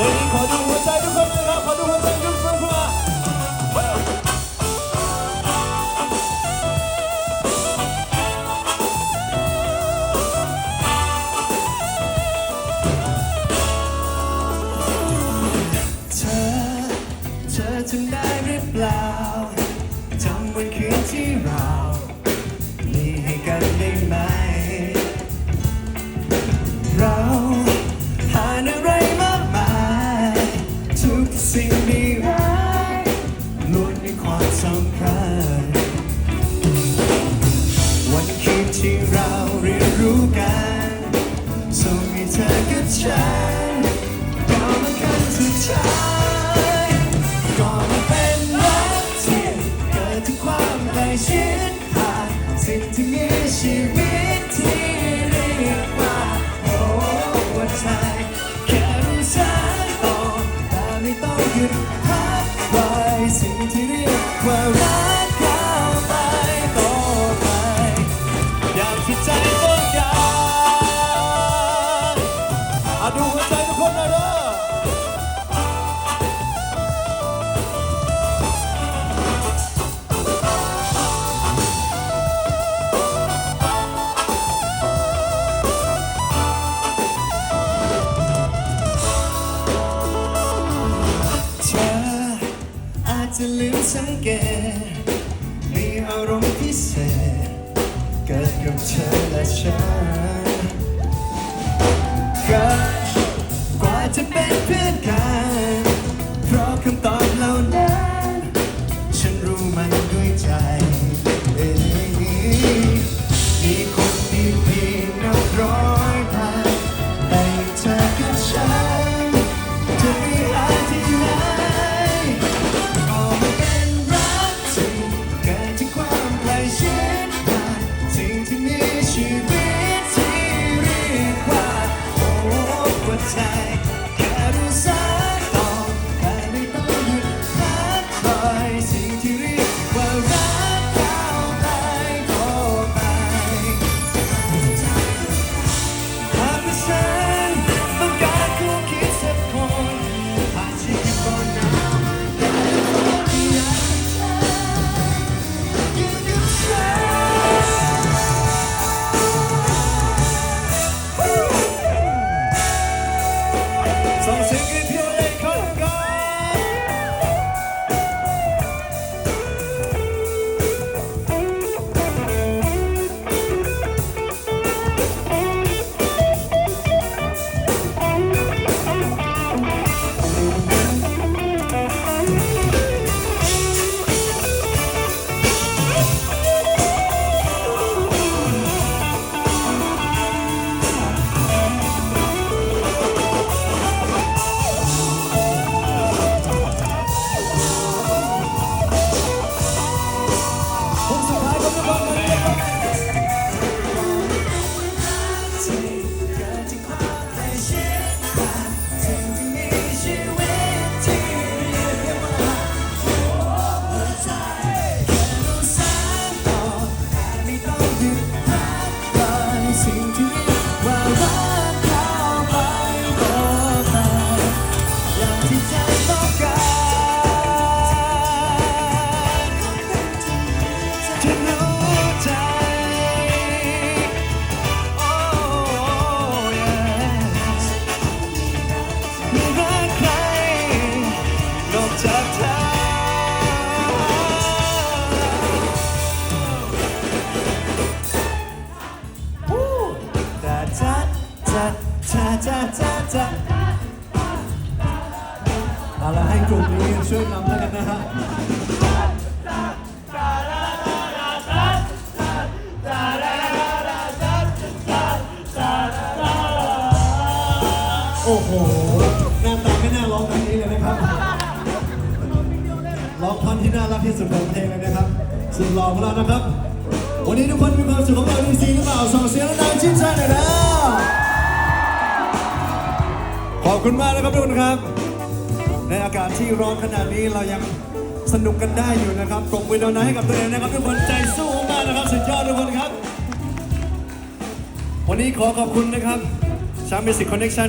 เพลงนี้ขอดูหัวใจทุกคนนะครับ ขอดูหัวใจทุกคนขึ้นมาเธอ เธอจำได้หรือเปล่าจำวันคืนที่เรา มีให้กันได้ไหม ความสำคัญวันคืนที่เราเรียนรู้กันส่งให้เธอกับฉันก็มากันสุดท้ายก็มาเป็นรักที่เกิดจากความใกล้ชิดผ่านสิ่งที่มีชีวิตที่เรียกว่าโอ้หัวใจแค่รู้สักต่อแต่ไม่ต้องหยุดพักปล่อยสิ่งที่เรียก ว่ารักก้าวไปต่อไป อย่างที่ใจต้องการอาดูหัวใจทุกคนนะเด้อเธออาจจะลืม สังเกตมีอารมณ์พิเศษ เกิดกับเธอและฉันกัน จากเธอจ้าจ้าจ้าจ้าจ้าจ้าจ้าเอาละให้กลุ่มนี้ช่วยนำแล้วกันนะฮะโอ้โหหน้าตาไม่น่าร้องแบบนี้เลยนะครับ ร้องท่อนที่น่ารักที่สุดของเพลงเลยนะครับ สุดหล่อของเรานะครับ วันนี้ทุกคนมีความสุขของเราดีซีหรือเปล่าส่งเสียงดังชื่นชมหน่อยนะขอบคุณมากนะครับทุกคนครับ ในอากาศที่ร้อนขนาดนี้เรายังสนุกกันได้อยู่นะครับปรบมือดังๆให้กับตัวเองนะครับทุกคนใจสู้มากนะครับสุดยอดทุกคนครับ วันนี้ขอขอบคุณนะครับชามิสิคคอนเนคชั่น